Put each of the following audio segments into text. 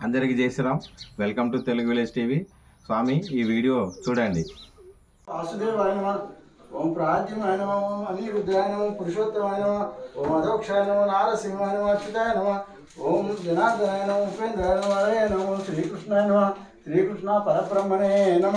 అందరికీ Jai Shri Ram welcome to Telugu village TV స్వామి ఈ video చూడండి. వాసుదేవాయ నమ ఓం ప్రాజ్యమాయ నమ ఓం అనిరుద్ధాయ నమ పురుషోత్తమాయ నమ ఓం అధోక్షాయ నమ నారసింహాయ నమ అచ్యుతాయ నమ ఓం జనార్దనాయ నమ ఉపేంద్రాయ నమ నమ శ్రీకృష్ణాయ నమ శ్రీకృష్ణ పరబ్రహ్మణే నమ.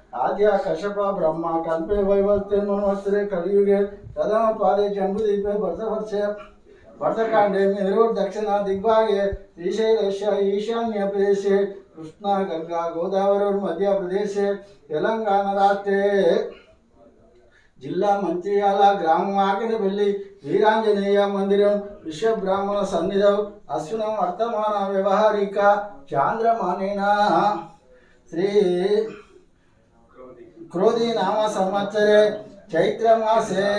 ఆద్య కశ్యప బ్రహ్మ కల్పే వైవర్తే మన్వత్సరే కలియుగే ప్రథమ పాదే జంబుదీపే భరతవర్షే భరతకాండే మేరు దక్షిణ దిగ్భాగే శ్రీశైలస్య ఈశాన్య ప్రదేశే కృష్ణా గంగా గోదావరి మధ్యప్రదేశే తెలంగాణ రాష్ట్రే జిల్లా మంచిర్యాల గ్రామం ఆకినపల్లి వీరాంజనేయ మందిరం విశ్వబ్రాహ్మణ సన్నిధం అశ్వినం వర్తమాన వ్యవహారిక చాంద్రమానేన శ్రీ క్రోధి నామ సంవత్సరే చైత్రమాసే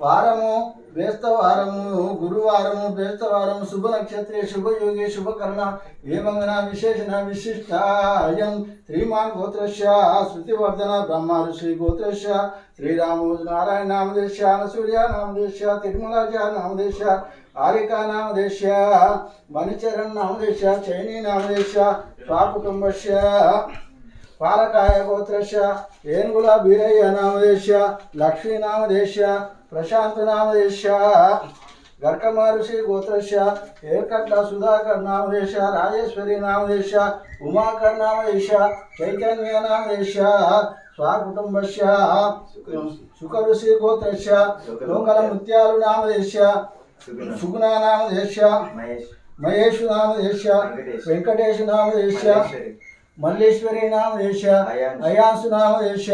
వారము బేస్తవారము గురువారము బేస్తవారము శుభ నక్షత్రే శుభయోగి శుభకర్ణ ఏమంగన విశేషణ విశిష్ట అయం శ్రీమాన్ గోత్రస్య శృతివర్ధన బ్రహ్మ ఋషి గోత్రస్య శ్రీరాము నారాయణ నామదేశ అనసూర్య నామదేశ తిరుమలాజ నామదేశ ఆరికా నామదేశ మణిచరణ్ నామదేశ చైనీ నామదేశ స్వకుటుంబస్య పాలకాయ గోత్రస్య ఏనుగుల బీరయ్య నామదేశ లక్ష్మీ నామదేశ ప్రశాంత్ నామదేశ గర్కమహర్షి గోత్రస్య ఏర్కట్ల సుధాకర్ నామదేశ రాజేశ్వరి నామదేశ ఉమాకర్ నామదేశ చైతన్య నామదేశ స్వకుటుంబస్య సుఖఋషి గోత్రస్య లోకల ముత్యాలు నామదేశ సుగుణ నామదేశ మహేష్. నామదేశ వెంకటేశ్ నామదేశ మల్లేశ్వరి నామదేశ అయాంసు నామదేశ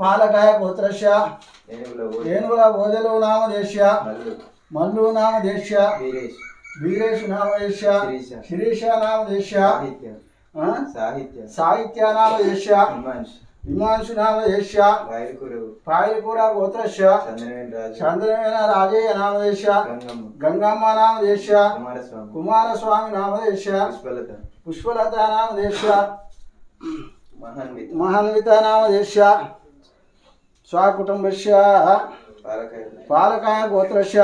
పాలకాయ గోత్రస్య ఏనుగుల ఓదలు. నామదేశ మల్లు. నామదేశ వీరేష్ నామదేశ శిరీష. నామదేశ ఆ? సాహిత్య. సాహిత్య నామదేశ హిమాంష్ హిమాంశు నామదేశ రాయలకూరు పాయలకూర గోత్రస్య చంద్రవేణి రాజు. చంద్రవేణ రాజయ్య నామదేశ గంగమ్మ. గంగమ్మ నామదేశ కుమారస్వామి. కుమారస్వామి నామదేశ పుష్పలత. పుష్పలత నామదేశ మహాన్విత. మహాన్విత నామదేశ స్వకుటుంబస్య పాలకాయ గోత్రస్య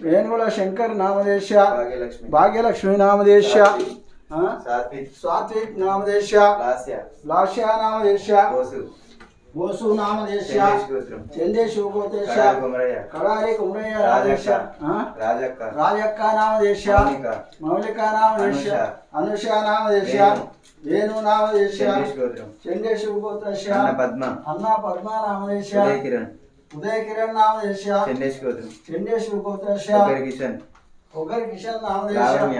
వేణుగుల శంకర్ నామదేశ భాగ్యలక్ష్మి. భాగ్యలక్ష్మి నామదేశ ఆ? సాత్విక్. సాత్విక్ నామదేశ లాస్య లాస్య బోసు నామదేశ చందేశు గోత్రస్య కడారి కుమరయ్య. కడారి కుమరయ్య రాజేశ ఆ? రాజక్క. రాజక్క నామదేశ మౌనిక. మౌలిక నామదేశ అనుష. నామదేశ వేణు. నామదేశ చంద్రేష్ గోత్రం చందేశు గోత్రస్య అన్న పద్మ. అన్న పద్మ నామదేశ ఉదయ కిరణ్ ఉదయ కిరణ్ నామదేశ చంద్రేష్ గోత్రం చందేశు ఒకరి కిషన్. ఒకరి కిషన్ నామదేశ లావణ్య.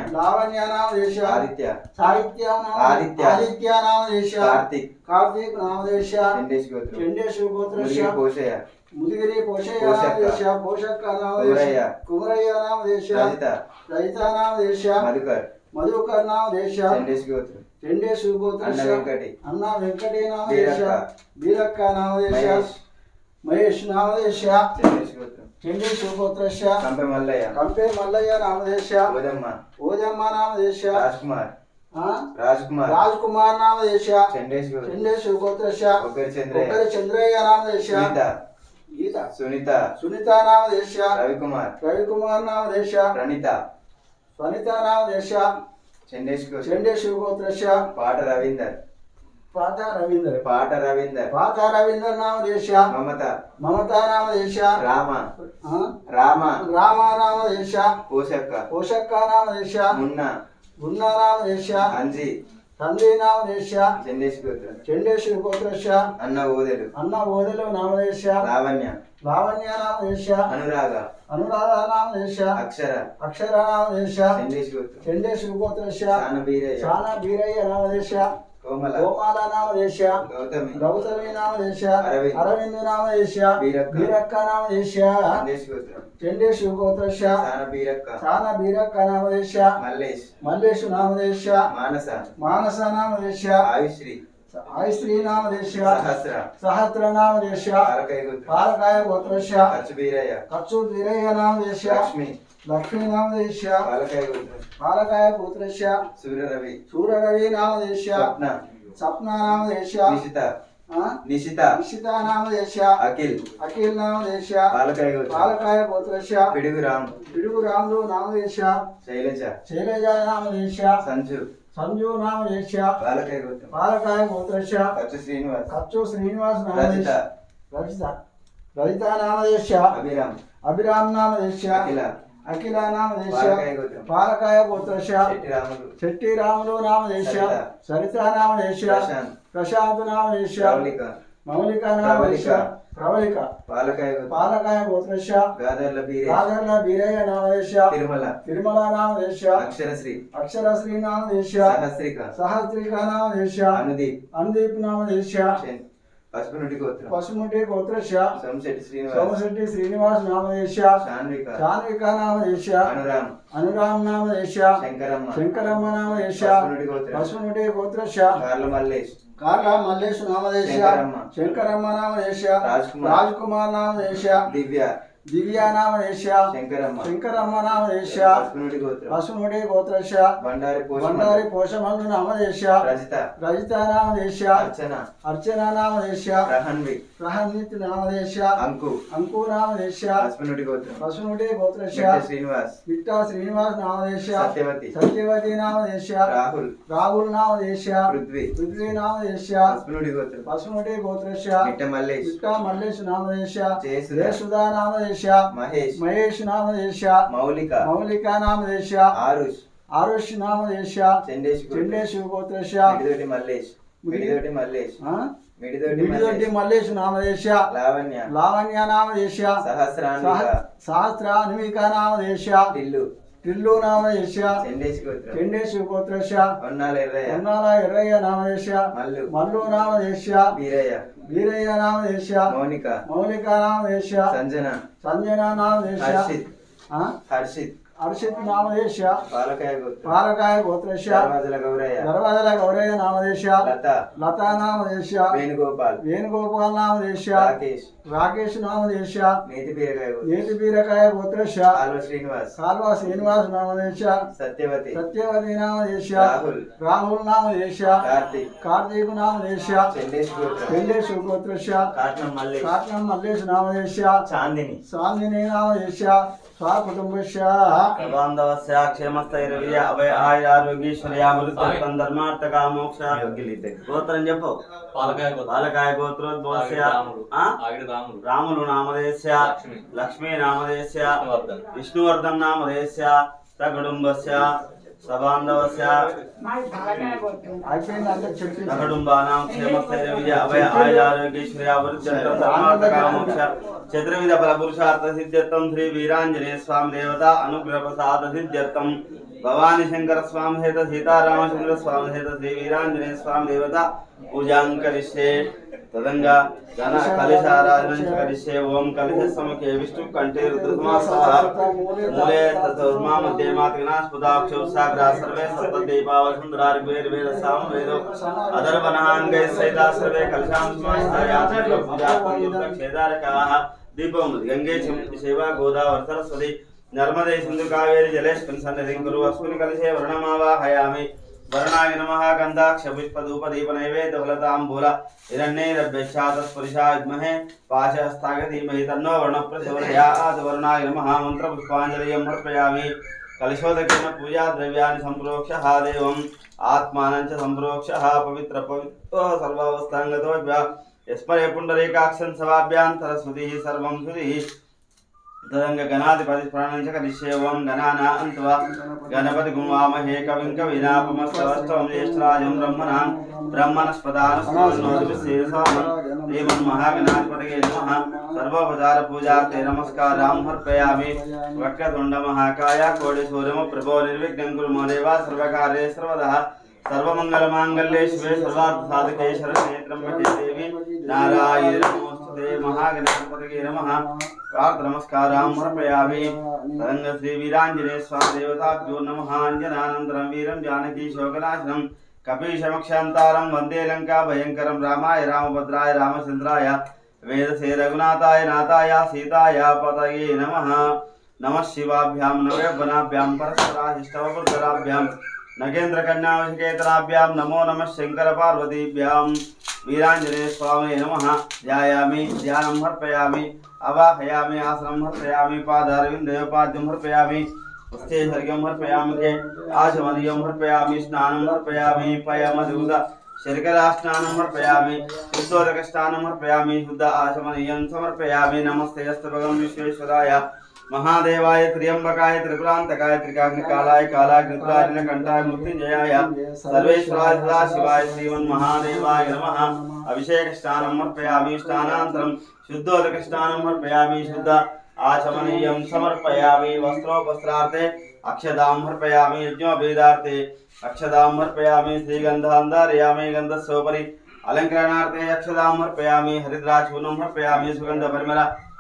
నామదేశ ఆదిత్య సాహిత్య ఆదిత్య. ఆదిత్య నామదేశ కార్తిక్ కార్తీక్ నామదేశ చంద్రేష్ గోత్రం పోషయ్య ముదిగిరి పోషక్క. నామదేశ పోషక్క నామదేశ కుమరయ్య. నామదేశ రజిత రజిత నామదేశ మధుకర్ మధుకర్ నామదేశ గోత్రం అన్న గోత్రస్య వెంకటి అన్న వెంకటి నామదేశ. బీరక్క నామదేశ మహేష్ నామదేశ చండేశు గోత్రస్య కంపె మల్లయ్య. కంపే మల్లయ్య నామదేశ ఓదమ్మ. ఓదమ్మ నామదేశ రాజ్ కుమార్? రాజ్ కుమార్ రాజ్ కుమార్ నామదేశ గోత్రం చండేశు గోత్రస్య ఒకరి చంద్రయ్య. ఒకరి చంద్రయ్య నామదేశ గీత. సునీత. సునీత నామదేశ రవికుమార్. రవికుమార్ నామదేశ ప్రణీత. వనిత నామదేశ గోత్రం చండేశు గోత్రస్య పాట రవీందర్. పాత రవీందర్. పాట రవీందర్. పాత రవీందర్ నామదేశ. మమత. మమత నామదేశ. రామ. ఆ? రామ. రామ నామదేశ. పోషక్క. పోషక్క నామదేశ. మున్న గున్న నామదేశ. అంజి తండ్రి నామదేశ. చంద్రేష్ గోత్రం. చండేశు గోత్రస్య అన్న ఓదెలు. అన్న ఓదెలు నామదేశ. లావణ్య. లావణ్య నామదేశ. అనురాగ. అనురాధ నామదేశ. అక్షర. అక్షర నామదేశ. చంద్రేష్ గోత్రం. చండేశు గోత్రస్య సాన బీరయ్య శాన బీరయ్య నామదేశ. కోమల గోపాల నామదేశ గౌతమి నామదేశ అరవింద్. నామదేశ బీరక్క. నామదేశ చండేశు గోత్రశ సాన బీరక్క నామదేశ మల్లేష్ మల్లేశు నామదేశ మానస మానస నామదేశ ఆయుశ్రీ గోత్రం పాలకాయ గోత్రశ ఖర్చు బీరయ్య ఖర్చు వీరయ్య నామదేశ లక్ష్మి లక్ష్మీ. నామదేశ పాలకాయ గోత్రం. పాలకాయ పుత్రశ సూర్యరవి. సూర్యరవి నామదేశ స్వప్న. సప్న నామదేశ నిశిత? నిశిత. నామదేశ అఖిల్. అఖిల్ నామదేశ పాలకాయ గోత్రం. పాలకాయ గోత్రశ పిడుగు రామ్. పిడుగు రాములు నామదేశ శైలజ. శైలజ నామదేశ సంజు సంజు నామదేశ పాలకాయ గోత్రం పాలకాయ గోత్రశ ఖర్చు శ్రీనివాస్. ఖర్చు శ్రీనివాస్ రజిత నామదేశ రజిత రజిత నామదేశ అభిరామ్. అభిరామ్ నామదేశ అఖిల. అఖిల నామదేశ పాలకాయ గోత్రం పాలకాయ గోత్రశ శెట్టి రాములు రాములు నామదేశ సరిత. సరిత నామదేశ ప్రశాంత్. నామదేశ ప్రవళిక మౌలిక నామదేశ ప్రవళిక పాలకాయ పాలకాయ గోత్రశ గాదర్ల బీరే రాజర్ల బీరయ్య నామదేశ తిరుమల. తిరుమల నామదేశ అక్షరశ్రీ. అక్షరశ్రీ నామదేశ సహస్రిక సహస్రిక నామదేశ అనుదీప్. అనుదీప్ నామదేశ శన్- పసుపునుడి గోత్రం. సోమశెట్టి శ్రీనివాస్. సోమశెట్టి శ్రీనివాస్ నామదేశ శాన్విక శాన్విక నామదేశ అనురామ్. అనురామ్ నామదేశ శంకరమ్మ. శంకరమ్మ నామదేశ పసుపునుడి గోత్రం. పసుముటి గోత్రశ కార్ల మల్లేష్ కార్ల మల్లేశ్ నామదేశ శంకరమ్మ. నామదేశ. రాజ్ కుమార్ నామదేశ దివ్య దివ్య నామదేశ శంకరమ్మ శంకరమ్మ నామదేశ పసుముటి గోత్రశ బండారి బండారి పోషమ పోషమల్లు నామదేశ రజిత. రజిత నామదేశ అర్చన. అర్చన నామదేశ రహన్వి ప్రహన్విత్ నామదేశ అంకు. అంకు నామదేశ పసుపునుడి గోత్రం. పసుముటి గోత్రశ శ్రీనివాస్. విట్టా శ్రీనివాస్ నామదేశ సత్యవతి. సత్యవతి నామదేశ రాహుల్. రాహుల్ నామదేశ పృథ్వీ. పృథ్వీ నామదేశ పసుపునుడి గోత్రం. పసుముటి గోత్రశ మిట్ట మల్లేష్ విట్టా మల్లేశ్ నామదేశ. జయసుధా నామదేశ మహేష్. మహేష్ నామదేశ మౌలిక. మౌలిక నామదేశ ఆరుష్. ఆరుష్ నామదేశ చండేష్ గోత్రం. చెండేశ్ గోత్రశ మిడిదోటి మల్లేష్ మిడిదోటి మల్లేష్ ఆ? మిడిదోటి మిడిదొడ్డి మల్లేష్ నామదేశ లావణ్య. లావణ్య నామదేశ సహస్రాన్విక. సహ- సహస్ర అన్విక నామదేశ టిల్లు. టిల్లు నామదేశ చెండేశ్ గోత్రశ ఉన్నాల ఎర్రయ్య నామదేశ మల్లు. మల్లు నామదేశ వీరయ్య. వీరయ్య నామదేశ మౌనిక మౌలిక నామదేశ సంజన సంజన నామదేశ హర్షిత్ ఆ? హర్షిత్ హర్షిత్ నామదేశ పాలకాయ గోత్రం. పాలకాయ గోత్రశ దర్వాజల గౌరయ్య. నామదేశ లత. నామదేశ వేణుగోపాల్. వేణుగోపాల్ నామదేశ రాకేష్. రాకేష్ నామదేశ నేతి బీరకాయ గోత్రశ శ్రీనివాస్. కాల్వ శ్రీనివాస్ నామదేశ సత్యవతి. సత్యవతి నామదేశ రాహుల్. రాహుల్ నామదేశ కార్తీక్. కార్తీక్ నామదేశ చండేష్ గోత్రశ కాట్నం మల్లేష్. నామదేశ చాందిని. సాందిని నామదేశ బాంధవస్య క్షేమస్థైర్య అభయ ఆయ ఆరోగ్యేశ్వర్య అమృతం ధర్మార్థక మోక్ష. గోత్రం చెప్పు. పాలకాయ గోత్రం. బాలకాయ గోత్రోద్భవస్య. రాములు నామదేశ్య లక్ష్మి. నామదేశ్య విష్ణువర్ధన్. నామదేశ్య సకుటుంబస్య సబాంధవస్య అయిపోయింది అంటే చెప్పి సకుటుంబానాం క్షేమస్థైర్య విజయ అభయ ఆయ ఆరోగ్యేశ్వర్య అమృతం ధర్మార్థక మోక్ష చతుర్విధ ఫల పురుషార్థ సిద్ధ్యర్థం శ్రీ వీరాంజనేయ స్వామి దేవత అనుగ్రహ ప్రసాద సిద్ధ్యర్థం భవాని శంకర స్వామి హేత సీతారామచంద్ర స్వామి హేత శ్రీ వీరాంజనేయ స్వామి దేవత పూజాం కరిష్యే తదంగా గణ కలిశారాధన కరిష్యే ఓం కలిశ సమకే విష్ణు కంఠే రుద్రసమాసః మూలే తస్మా మధ్యే మాతృనాస్పదాక్షౌ సాగ్రా సర్వే సప్త దీపావసుందరార్ వేర్ వేద. సామ వేదో అదర్వనహాంగై సైదా సర్వే కలశాం సమాస్తాయాత్రిలో పూజాత్మక క్షేదారకాః దీపం గంగే శివ గోదావరి సరస్వతి. నర్మదే సింధు కావేరి జలేష్ సన్నిధిం వర్ణమావాహయామి. वर्णाय नमः गन्धाक्षपुष्पधूपदीप नैवेद्यफलताम्बूल हिरण्यैरभ्यश्चातस्परिशा विद्महे पाशहस्ताय धीमहि तन्नो वर्णप्रचोदयात् वर्णाय नमः मन्त्रपुष्पाञ्जलिं समर्पयामि। कलशोदकेन पूजाद्रव्याणि सम्प्रोक्षः देवम्, आत्मानं च सम्प्रोक्षः पवित्रपवित्वः सर्वावस्थाङ्गतो यस्मरे सर्वं దదంగ గణాధిపతి ప్రణంచక రిషేవం గణానాన్వా గణపతి గుమామహే కవిం కవినాపమస్తవస్తవం జ్యేష్ఠరాజం బ్రహ్మణాం బ్రహ్మణస్పదానస్మరణోదిశేషాం శ్రీమన్మహాగణాధిపతయే నమః సర్వోపచార పూజార్థే నమస్కారాం అర్పయామి వక్రతుండ మహాకాయ కోడి సూర్యమ ప్రభో నిర్విఘ్నం కురుమో దేవా సర్వకార్యే సర్వదా సర్వమంగళమాంగళ్యే శివే సర్వార్థ సాధకే శరణే దేవి నారాయణ నమోస్తుతే నమః प्रार्थनमस्कारां समर्पयामि तदङ्ग श्री वीराञ्जनेय स्वामी देवताभ्यो नमः। अञ्जनानन्तरं वीरं जानकी शोकनाशनं। कपीशमक्षान्तारं वंदे लङ्का भयङ्करं रामाय रामभद्राय रामचन्द्राय वेदसे रघुनाथाय नाथाय सीताय पतये नमः। नमः शिवाभ्यां नवयवनाभ्यां परस्पराशिष्टवपुर्धराभ्यां नगेन्द्रकन्यावशिकेतनाभ्यां नमो नमः शङ्करपार्वतीभ्यां। वीरांजनेश्वराय नम। ध्यायामि ध्यान हर्पयामि अवाहयामि, आसनम हर्पयामि पादारविंदय पाद्यम हर्पयामि हस्ते हर्घ्यम हर्पयामि के आचमदीयम हर्पयामि शुद्ध नमस्ते हस्तभगं विश्वेश्वराय। महादेवाय त्र्यंबकाय त्रिपुरांतकाय त्रिकाग्निकालाय कालाग्नित्राजिन कंठाय मृत्युंजयाय सर्वेश्वराय सदा शिवाय श्रीमन् महादेवाय नमः। अभिषेक अभिषेकष्टानम् अर्पयामि स्नानान्तरं शुद्धोदकष्टानम् अर्पयामि, शुद्ध आचमनीयं समर्पयामि, वस्त्रोपस्त्रार्थे अक्षतां अर्पयामि यज्ञोभेदार्थे अक्षतां अर्पयामि श्रीगन्धान् धारयामि गन्धस्योपरि अलङ्करणार्थे अक्षतां अर्पयामि हरिद्राचूर्णं अर्पयामि, सुगन्धपरिमला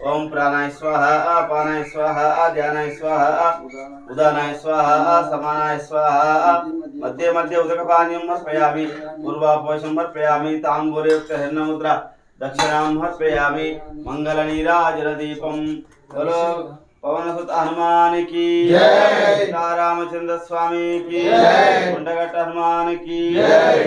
ॐ प्राणाय स्वाहा अपानाय स्वाहा ध्यानाय स्वाहा उदानाय स्वाहा समानाय स्वाहा मध्ये मध्ये उदकपानीयं समर्पयामि पूर्वापोषं समर्पयामि ताम्बूलयुक्तहिर्णमुद्रा दक्षिणां समर्पयामि मङ्गलनीराजनदीपं बोलो पवनसुत हनुमान की जय। सीता रामचंद्र स्वामी की जय। कुंडगट्ट हनुमान की జై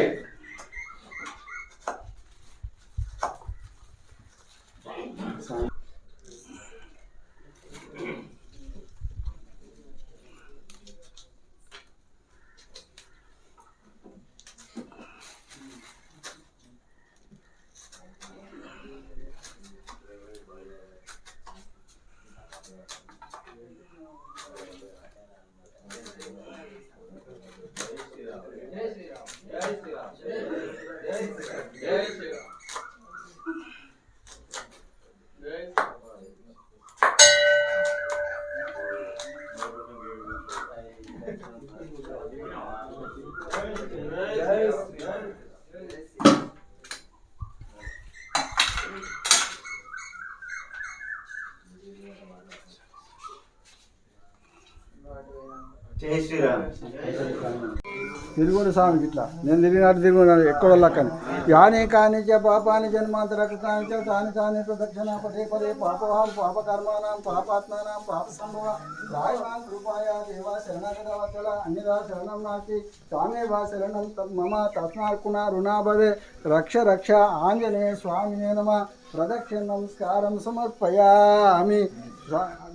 తిరుగుడు స్వామికి ఇట్లా నేను తిరిగినట్టు తిరుగుడు ఎక్కడ లక్కని. యాని కాని చ పాపాని జన్మాంతర కృతాని చ తాని తాని ప్రదక్షిణ పదే పదే పాపవాం పాపకర్మాణం పాపాత్మానం పాప సంభవ రాయమాన్ కృపాయ దేవా శరణగదవచల అన్యదా శరణం నాస్తి. స్వామి వా శరణం మమ తస్మార్కుణ రుణాభవే రక్ష రక్ష ఆంజనేయ స్వామినే నమ. ప్రదక్షిణ నమస్కారం సమర్పయామి.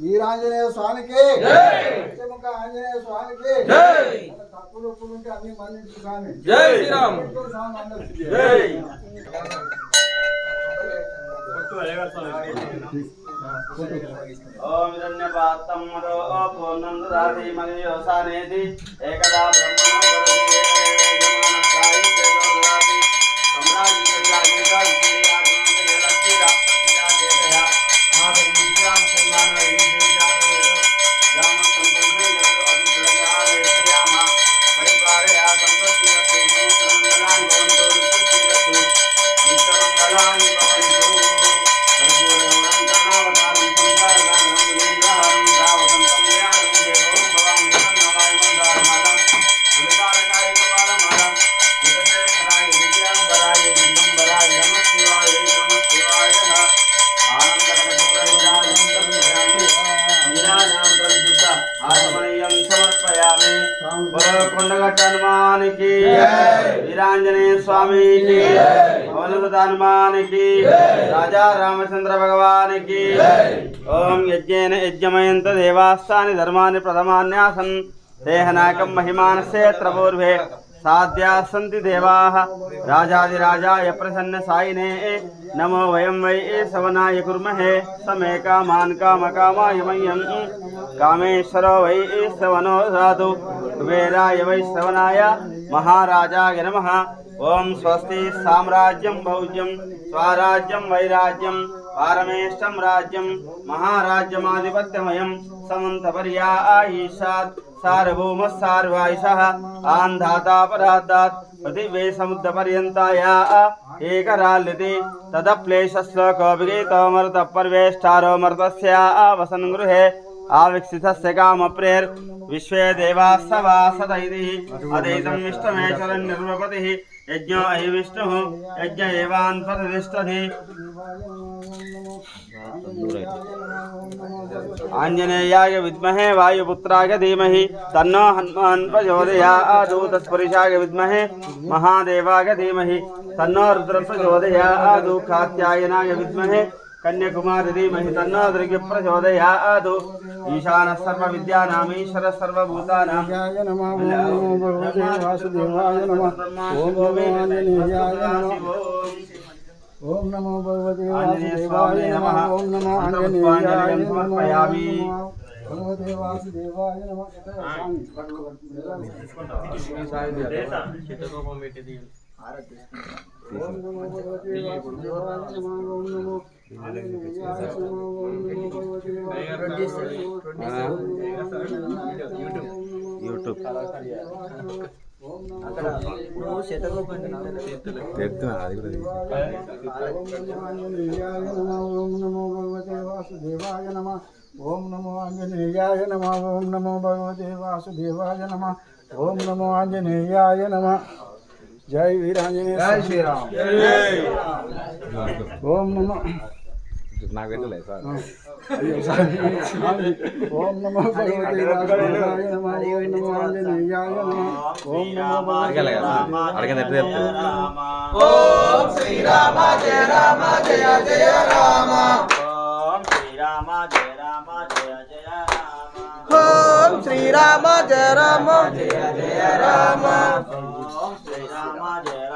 వీరాంజనేయ స్వామికి ఆంజనేయ స్వామికి తప్పులు ఒప్పులు ఉంటే అన్ని మన్నించు స్వామి జై శ్రీరామ్ ఓం ఏకదా హనుమానికి వీరాంజనేయ స్వామికి పవనసుత హనుమానికి రాజా రామచంద్ర భగవానికి ఓం యజ్ఞేన యజ్ఞమయంత దేవాస్తాని ధర్మాని ప్రథమాన్యాసన్ దేహనాకం మహిమానస్యేత్ర సాధ్యాసంతి దేవా రాజాదిరాజాయ ప్రసన్న సాయినే నమో వయం వై సవనాయ కుర్మహే సమే కామాన్ కామకామాయ మయ్యం కామేశ్వరో వై సవనో దాతు కుబేరాయ వై సవనాయ మహారాజాయ నమ ఓం స్వస్తి సామ్రాజ్యం భౌజ్యం స్వరాజ్యం వైరాజ్యం పారమేష్టం రాజ్యం మహారాజ్యమాధిపత్యమయం సమంతపర్యా ఈశాత్ सार्वभौम सार्वायुषः आन्धातापराधात् पृथिवे समुद्रपर्यन्ताया एकराल्यति तदप्लेशस्व कौपिकीतोमृतपर्वेष्टारो मृतस्य वसन् गृहे आविक्षितस्य कामप्रेर् देवाः स वा अदैतम् यज्ञो अहि विष्णुः, यज्ञ आञ्जनेयाय विद्महे वायुपुत्राय धीमहि तन्नो हनुमान् प्रचोदयात् तत्पुरुषाय विद्महे महादेवाय धीमहि तन्नो रुद्र प्रचोदयात् कात्यायनाय विद्महे कन्याकुमारी धीमहि तन्नो दुर्गे प्रचोदयात् ईशानः सर्वविद्यानामीश्वरः सर्वभूतानां नमः। नमो। नमः। ॐ नमो आञ्जनेयाय नमः ॐ नमो भगवते वासुदेवाय नमः ॐ नमो आञ्जनेयाय नमः भगवते वासुदेवाय नमः ॐ नमो भगवते वासुदेवाय नमः ॐ नमो आञ्जनेयाय नमः ॐ नमो అక్కడ ఇప్పుడు శతకోపండి ఎత్తున అది ఓం నమో భగవతే వాసుదేవాయ నమ ఓం నమో ఆంజనేయాయ నమ ఓం నమో భగవతే వాసుదేవాయ నమ ఓం నమో ఆంజనేయాయ జై వీరాంజనేయ శ్రీరామ్. ఓం నమో నాకు పెట్టలే సార్. ఓం నమో భగవతే వాసుదేవాయ నమ ఓం నమో ఆంజనేయాయ నమ ఓం నమో అడగాలి కదా? అడగదు ఎట్లా చెప్తారు? ఓం శ్రీరామ జయ రామ జయ జయ రామ. ఓం శ్రీరామ జయ రామ జయ జయ రామ. ఓం శ్రీరామ జయ రామ జయ జయ రామ. ఓం శ్రీరామ జయ రామ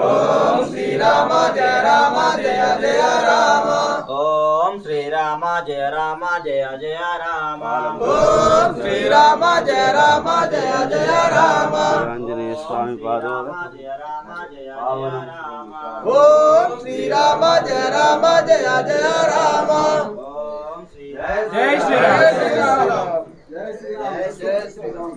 ఓం శ్రీరామ జయ రామ జయ జయ రామ ఓం శ్రీరామ జయ రామ జయ జయ రామ ఓం శ్రీరామ జయ రామ జయ జయ రామ ఆంజనేయ స్వామి పాదోద జయ రామ జయ జయ రామ ఓం శ్రీరామ జయ రామ జయ జయ రామ ఓం శ్రీ జై శ్రీరామ్ జై శ్రీరామ్ జై శ్రీరామ్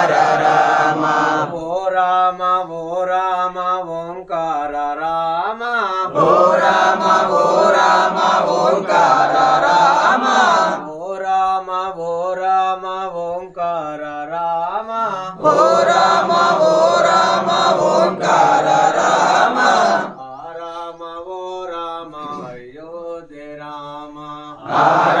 para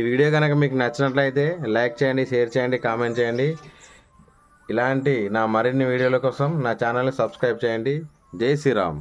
ఈ వీడియో కనుక మీకు నచ్చినట్లయితే లైక్ చేయండి షేర్ చేయండి కామెంట్ చేయండి. ఇలాంటి నా మరిన్ని వీడియోల కోసం నా ఛానల్ని సబ్స్క్రైబ్ చేయండి. జై శ్రీరామ్.